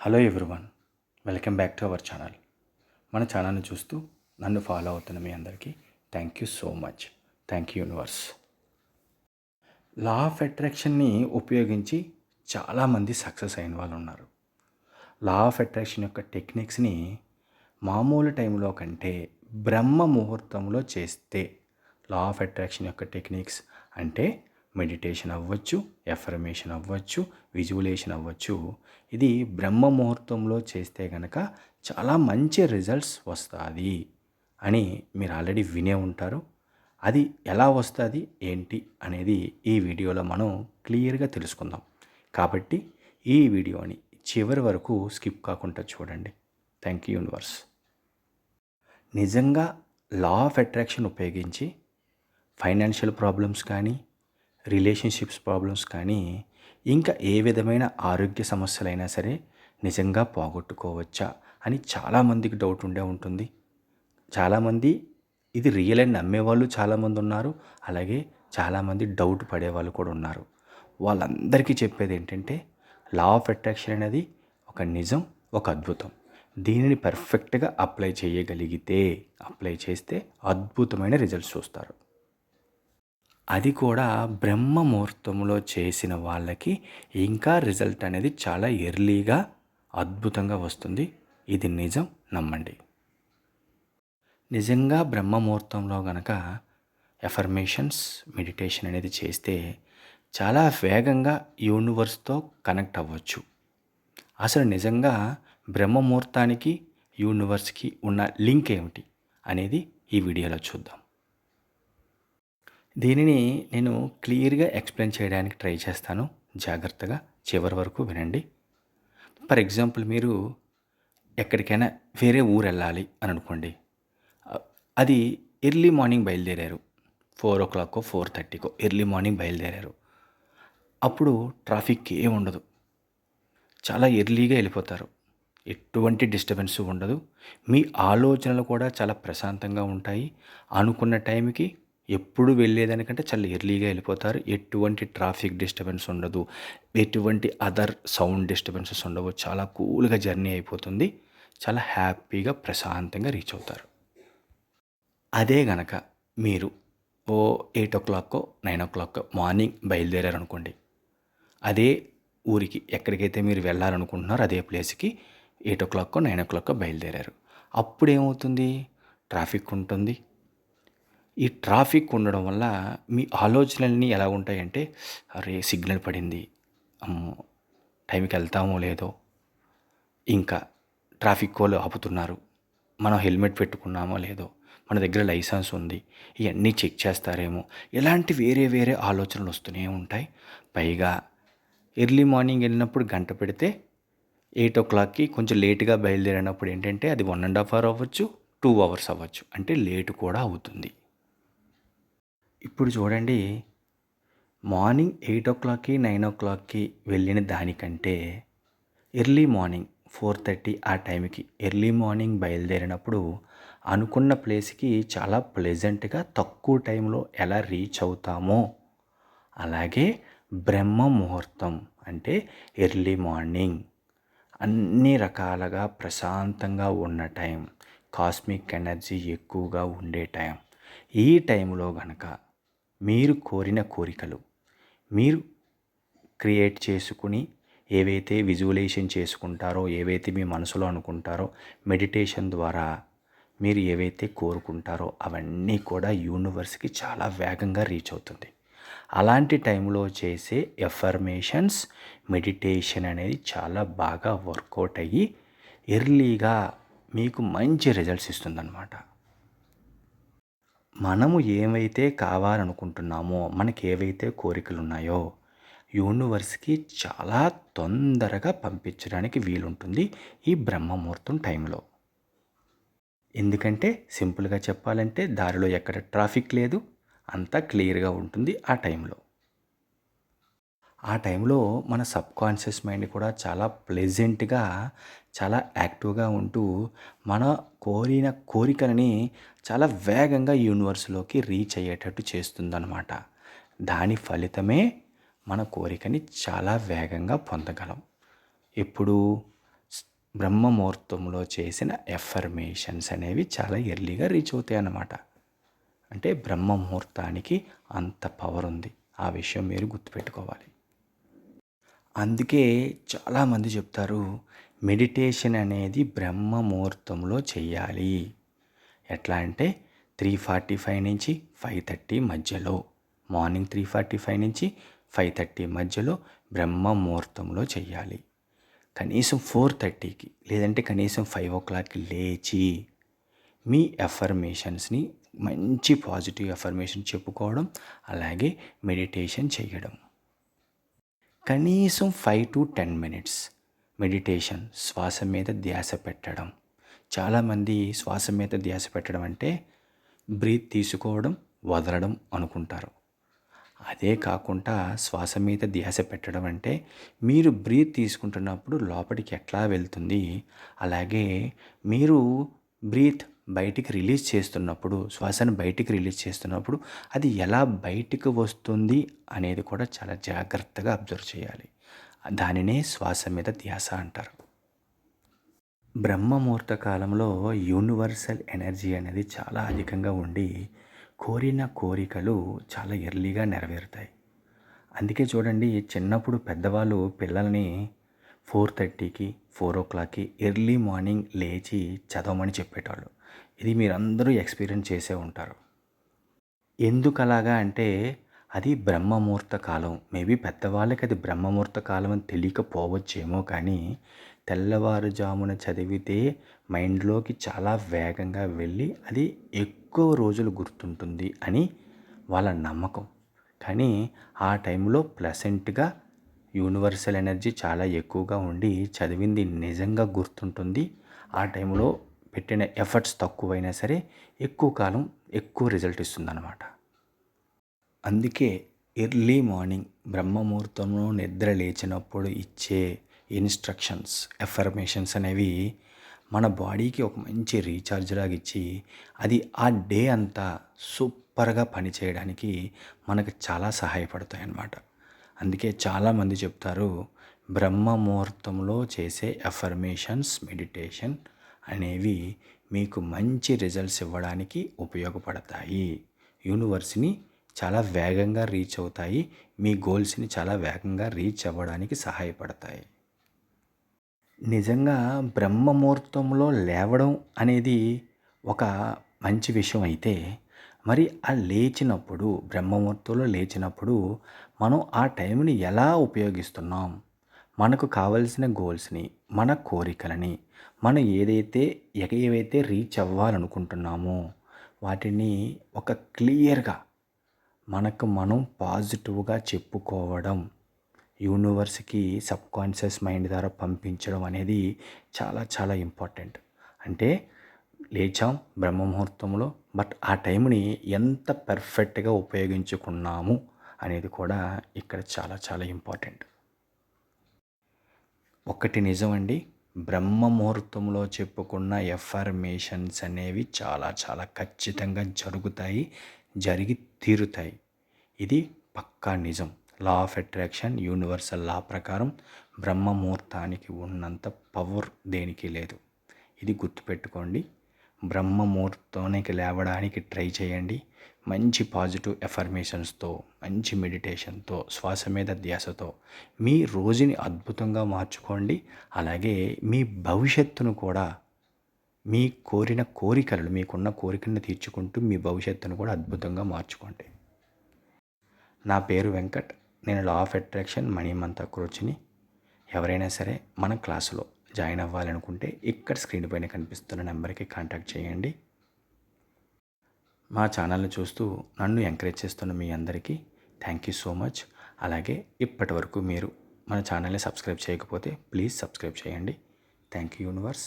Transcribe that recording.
Hello everyone welcome back to our channel మన ఛానల్ని చూస్తూ నన్ను ఫాలో అవుతున్న మీ అందరికీ thank you so much thank you universe law of అట్రాక్షన్ని ఉపయోగించి చాలామంది సక్సెస్ అయిన వాళ్ళు ఉన్నారు. లా ఆఫ్ అట్రాక్షన్ యొక్క టెక్నిక్స్ని మామూలు టైంలో కంటే బ్రహ్మ ముహూర్తంలో చేస్తే లా ఆఫ్ అట్రాక్షన్ యొక్క టెక్నిక్స్ అంటే మెడిటేషన్ అవ్వచ్చు ఎఫర్మేషన్ అవ్వచ్చు విజువలేషన్ అవ్వచ్చు. ఇది బ్రహ్మ ముహూర్తంలో చేస్తే కనుక చాలా మంచి రిజల్ట్స్ వస్తుంది అని మీరు ఆల్రెడీ వినే ఉంటారు. అది ఎలా వస్తుంది ఏంటి అనేది ఈ వీడియోలో మనం క్లియర్గా తెలుసుకుందాం. కాబట్టి ఈ వీడియోని చివరి వరకు స్కిప్ కాకుండా చూడండి. Thank you universe. నిజంగా లా ఆఫ్ అట్రాక్షన్ ఉపయోగించి ఫైనాన్షియల్ ప్రాబ్లమ్స్ కానీ రిలేషన్షిప్స్ ప్రాబ్లమ్స్ కానీ ఇంకా ఏ విధమైన ఆరోగ్య సమస్యలైనా సరే నిజంగా పోగొట్టుకోవచ్చా అని చాలామందికి డౌట్ ఉండే ఉంటుంది. చాలామంది ఇది రియల్ అని నమ్మేవాళ్ళు చాలామంది ఉన్నారు. అలాగే చాలామంది డౌట్ పడేవాళ్ళు కూడా ఉన్నారు. వాళ్ళందరికీ చెప్పేది ఏంటంటే లా ఆఫ్ అట్రాక్షన్ అనేది ఒక నిజం ఒక అద్భుతం. దీనిని పర్ఫెక్ట్గా అప్లై చేయగలిగితే అప్లై చేస్తే అద్భుతమైన రిజల్ట్స్ చూస్తారు అది కూడా బ్రహ్మ ముహూర్తంలో చేసిన వాళ్ళకి ఇంకా రిజల్ట్ అనేది చాలా ఎర్లీగా అద్భుతంగా వస్తుంది. ఇది నిజం. నమ్మండి. నిజంగా బ్రహ్మ ముహూర్తంలో గనక ఎఫర్మేషన్స్ మెడిటేషన్ అనేది చేస్తే చాలా వేగంగా యూనివర్స్తో కనెక్ట్ అవ్వచ్చు. అసలు నిజంగా బ్రహ్మ ముహూర్తానికి యూనివర్స్కి ఉన్న లింక్ ఏమిటి అనేది ఈ వీడియోలో చూద్దాం. దీనిని నేను క్లియర్గా ఎక్స్ప్లెయిన్ చేయడానికి ట్రై చేస్తాను. జాగ్రత్తగా చివరి వరకు వినండి. ఫర్ ఎగ్జాంపుల్ మీరు ఎక్కడికైనా వేరే ఊరు వెళ్ళాలి అని అనుకోండి. అది ఎర్లీ మార్నింగ్ బయలుదేరారు. ఫోర్ ఓ క్లాక్కో ఫోర్ థర్టీకో ఎర్లీ మార్నింగ్ బయలుదేరారు. అప్పుడు ట్రాఫిక్ ఏం ఉండదు. చాలా ఎర్లీగా వెళ్ళిపోతారు. ఎటువంటి డిస్టర్బెన్స్ ఉండదు. మీ ఆలోచనలు కూడా చాలా ప్రశాంతంగా ఉంటాయి. అనుకున్న టైంకి ఎప్పుడు వెళ్ళేదానికంటే చాలా ఎర్లీగా వెళ్ళిపోతారు. ఎటువంటి ట్రాఫిక్ డిస్టర్బెన్స్ ఉండదు. ఎటువంటి అదర్ సౌండ్ డిస్టర్బెన్సెస్ ఉండవు. చాలా కూల్గా జర్నీ అయిపోతుంది. చాలా హ్యాపీగా ప్రశాంతంగా రీచ్ అవుతారు. అదే గనక మీరు ఓ ఎయిట్ ఓ క్లాక్కో నైన్ ఓ క్లాక్కో మార్నింగ్ బయలుదేరారు అనుకోండి అదే ఊరికి ఎక్కడికైతే మీరు వెళ్ళాలనుకుంటున్నారో అదే ప్లేస్కి ఎయిట్ ఓ క్లాక్కో నైన్ ఓ క్లాక్కో బయలుదేరారు. అప్పుడు ఏమవుతుంది ట్రాఫిక్ ఉంటుంది. ఈ ట్రాఫిక్ ఉండడం వల్ల మీ ఆలోచనలన్నీ ఎలా ఉంటాయంటే అరే సిగ్నల్ పడింది. అమ్మో టైంకి వెళ్తామో లేదో. ఇంకా ట్రాఫిక్ వాళ్ళు ఆపుతున్నారు. మనం హెల్మెట్ పెట్టుకున్నామో లేదో. మన దగ్గర లైసెన్స్ ఉంది. ఇవన్నీ చెక్ చేస్తారేమో. ఇలాంటి వేరే వేరే ఆలోచనలు వస్తూనే ఉంటాయి. పైగా ఎర్లీ మార్నింగ్ వెళ్ళినప్పుడు గంట పెడితే ఎయిట్ ఓ క్లాక్కి కొంచెం లేట్గా బయలుదేరినప్పుడు ఏంటంటే అది వన్ అండ్ హాఫ్ అవర్ అవ్వచ్చు టూ అవర్స్ అవ్వచ్చు. అంటే లేట్ కూడా అవుతుంది. ఇప్పుడు చూడండి మార్నింగ్ ఎయిట్ ఓ క్లాక్కి నైన్ ఓ క్లాక్కి వెళ్ళిన దానికంటే ఎర్లీ మార్నింగ్ ఫోర్ థర్టీ ఆ టైంకి ఎర్లీ మార్నింగ్ బయలుదేరినప్పుడు అనుకున్న ప్లేస్కి చాలా ప్లెజెంట్గా తక్కువ టైంలో ఎలా రీచ్ అవుతామో అలాగే బ్రహ్మ ముహూర్తం అంటే ఎర్లీ మార్నింగ్ అన్ని రకాలుగా ప్రశాంతంగా ఉన్న టైం కాస్మిక్ ఎనర్జీ ఎక్కువగా ఉండే టైం. ఈ టైంలో గనక మీరు కోరిన కోరికలు. మీరు క్రియేట్ చేసుకుని ఏవైతే విజువలైజేషన్ చేసుకుంటారో ఏవైతే మీ మనసులో అనుకుంటారో మెడిటేషన్ ద్వారా మీరు ఏవైతే కోరుకుంటారో అవన్నీ కూడా యూనివర్స్కి చాలా వేగంగా రీచ్ అవుతుంది. అలాంటి టైంలో చేసే ఎఫర్మేషన్స్ మెడిటేషన్ అనేది చాలా బాగా వర్కౌట్ అయ్యి ఎర్లీగా మీకు మంచి రిజల్ట్స్ ఇస్తుందన్నమాట. మనము ఏమైతే కావాలనుకుంటున్నామో మనకి ఏవైతే కోరికలు ఉన్నాయో యూనివర్స్కి చాలా తొందరగా పంపించడానికి వీలుంటుంది ఈ బ్రహ్మముహూర్తం టైంలో. ఎందుకంటే సింపుల్గా చెప్పాలంటే దారిలో ఎక్కడ ట్రాఫిక్ లేదు అంతా క్లియర్గా ఉంటుంది ఆ టైంలో. ఆ టైంలో మన సబ్కాన్షియస్ మైండ్ కూడా చాలా ప్లెజెంట్గా చాలా యాక్టివ్గా ఉంటూ మన కోరిన కోరికలని చాలా వేగంగా యూనివర్స్లోకి రీచ్ అయ్యేటట్టు చేస్తుందన్నమాట. దాని ఫలితమే మన కోరికని చాలా వేగంగా పొందగలం. ఇప్పుడు బ్రహ్మ ముహూర్తంలో చేసిన ఎఫర్మేషన్స్ అనేవి చాలా ఎర్లీగా రీచ్ అవుతాయి అన్నమాట అంటే బ్రహ్మ ముహూర్తానికి అంత పవర్ ఉంది. ఆ విషయం మీరు గుర్తుపెట్టుకోవాలి. అందుకే చాలామంది చెప్తారు మెడిటేషన్ అనేది బ్రహ్మ ముహూర్తంలో చెయ్యాలి. ఎట్లా అంటే త్రీ ఫార్టీ ఫైవ్ నుంచి ఫైవ్ థర్టీ మధ్యలో మార్నింగ్ త్రీ ఫార్టీ ఫైవ్ నుంచి ఫైవ్ థర్టీ మధ్యలో బ్రహ్మ ముహూర్తంలో చెయ్యాలి. కనీసం ఫోర్ థర్టీకి లేదంటే కనీసం ఫైవ్ ఓ క్లాక్కి లేచి మీ ఎఫర్మేషన్స్ని మంచి పాజిటివ్ ఎఫర్మేషన్ చెప్పుకోవడం అలాగే మెడిటేషన్ చేయడం కనీసం five to ten minutes meditation శ్వాస మీద ధ్యాస పెట్టడం. చాలామంది శ్వాస మీద ధ్యాస పెట్టడం అంటే బ్రీత్ తీసుకోవడం వదలడం అనుకుంటారు. అదే కాకుండా శ్వాస మీద ధ్యాస పెట్టడం అంటే మీరు బ్రీత్ తీసుకుంటున్నప్పుడు లోపలికి ఎట్లా వెళ్తుంది? అలాగే మీరు బ్రీత్ బయటికి రిలీజ్ చేస్తున్నప్పుడు శ్వాసను బయటికి రిలీజ్ చేస్తున్నప్పుడు అది ఎలా బయటికి వస్తుంది అనేది కూడా చాలా జాగ్రత్తగా అబ్జర్వ్ చేయాలి. దానినే శ్వాస మీద ధ్యాస అంటారు. బ్రహ్మముహూర్త కాలంలో యూనివర్సల్ ఎనర్జీ అనేది చాలా అధికంగా ఉండి కోరిన కోరికలు చాలా ఎర్లీగా నెరవేరుతాయి. అందుకే చూడండి చిన్నప్పుడు పెద్దవాళ్ళు పిల్లల్ని ఫోర్ థర్టీకి ఫోర్ ఓ క్లాక్కి ఎర్లీ మార్నింగ్ లేచి చదవమని చెప్పేటోళ్ళు. ఇది మీరందరూ ఎక్స్పీరియన్స్ చేసే ఉంటారు. ఎందుకు అలాగా అంటే అది బ్రహ్మముహూర్త కాలం. మేబీ పెద్దవాళ్ళకి అది బ్రహ్మముహూర్త కాలం అని తెలియకపోవచ్చేమో కానీ తెల్లవారుజామున చదివితే మైండ్లోకి చాలా వేగంగా వెళ్ళి అది ఎక్కువ రోజులు గుర్తుంటుంది అని వాళ్ళ నమ్మకం. కానీ ఆ టైంలో ప్లసెంట్గా యూనివర్సల్ ఎనర్జీ చాలా ఎక్కువగా ఉండి చదివింది నిజంగా గుర్తుంటుంది. ఆ టైంలో పెట్టిన ఎఫర్ట్స్ తక్కువైనా సరే ఎక్కువ కాలం ఎక్కువ రిజల్ట్ ఇస్తుందన్నమాట. అందుకే ఎర్లీ మార్నింగ్ బ్రహ్మముహూర్తంలో నిద్ర లేచినప్పుడు ఇచ్చే ఇన్స్ట్రక్షన్స్ ఎఫర్మేషన్స్ అనేవి మన బాడీకి ఒక మంచి రీఛార్జ్ లాగా ఇచ్చి అది ఆ డే అంతా సూపర్గా పనిచేయడానికి మనకు చాలా సహాయపడతాయి అన్నమాట. అందుకే చాలామంది చెప్తారు బ్రహ్మ ముహూర్తంలో చేసే ఎఫర్మేషన్స్ మెడిటేషన్ అనేవి మీకు మంచి రిజల్ట్స్ ఇవ్వడానికి ఉపయోగపడతాయి. యూనివర్స్ని చాలా వేగంగా రీచ్ అవుతాయి. మీ గోల్స్ని చాలా వేగంగా రీచ్ అవ్వడానికి సహాయపడతాయి. నిజంగా బ్రహ్మముహూర్తంలో లేవడం అనేది ఒక మంచి విషయం అయితే మరి ఆ లేచినప్పుడు బ్రహ్మముహూర్తంలో లేచినప్పుడు మనం ఆ టైంని ఎలా ఉపయోగిస్తున్నాం? మనకు కావలసిన గోల్స్ని మన కోరికలని మనం ఏదైతే ఏవైతే రీచ్ అవ్వాలనుకుంటున్నామో వాటిని ఒక క్లియర్గా మనకు మనం పాజిటివ్గా చెప్పుకోవడం యూనివర్స్కి సబ్కాన్షియస్ మైండ్ ద్వారా పంపించడం అనేది చాలా చాలా ఇంపార్టెంట్. అంటే లేచాం బ్రహ్మ ముహూర్తంలో బట్ ఆ టైంని ఎంత పర్ఫెక్ట్గా ఉపయోగించుకున్నాము అనేది కూడా ఇక్కడ చాలా చాలా ఇంపార్టెంట్. ఒకటి నిజమండి బ్రహ్మ ముహూర్తంలో చెప్పుకున్న ఎఫర్మేషన్స్ అనేవి చాలా చాలా ఖచ్చితంగా జరుగుతాయి. జరిగి తీరుతాయి. ఇది పక్కా నిజం. Law of attraction universal law ప్రకారం బ్రహ్మ ముహూర్తానికి ఉన్నంత పవర్ దేనికి లేదు. ఇది గుర్తుపెట్టుకోండి. బ్రహ్మ ముహూర్తానికి లేవడానికి ట్రై చేయండి. మంచి పాజిటివ్ ఎఫర్మేషన్స్తో మంచి మెడిటేషన్తో శ్వాస మీద ధ్యాసతో మీ రోజుని అద్భుతంగా మార్చుకోండి. అలాగే మీ భవిష్యత్తును కూడా మీ కోరిన కోరికలను మీకున్న కోరికలను తీర్చుకుంటూ మీ భవిష్యత్తును కూడా అద్భుతంగా మార్చుకోండి. నా పేరు వెంకట్. నేను లా ఆఫ్ అట్రాక్షన్ మణిమంత కోచ్ని. ఎవరైనా సరే మన క్లాసులో జాయిన్ అవ్వాలనుకుంటే ఇక్కడ స్క్రీన్ పైన కనిపిస్తున్న నెంబర్కి కాంటాక్ట్ చేయండి. మా ఛానల్ని చూస్తూ నన్ను ఎంకరేజ్ చేస్తున్న మీ అందరికీ థ్యాంక్ యూ సో మచ్. అలాగే ఇప్పటి వరకు మీరు మన ఛానల్ని సబ్స్క్రైబ్ చేయకపోతే ప్లీజ్ సబ్స్క్రైబ్ చేయండి. Thank you universe.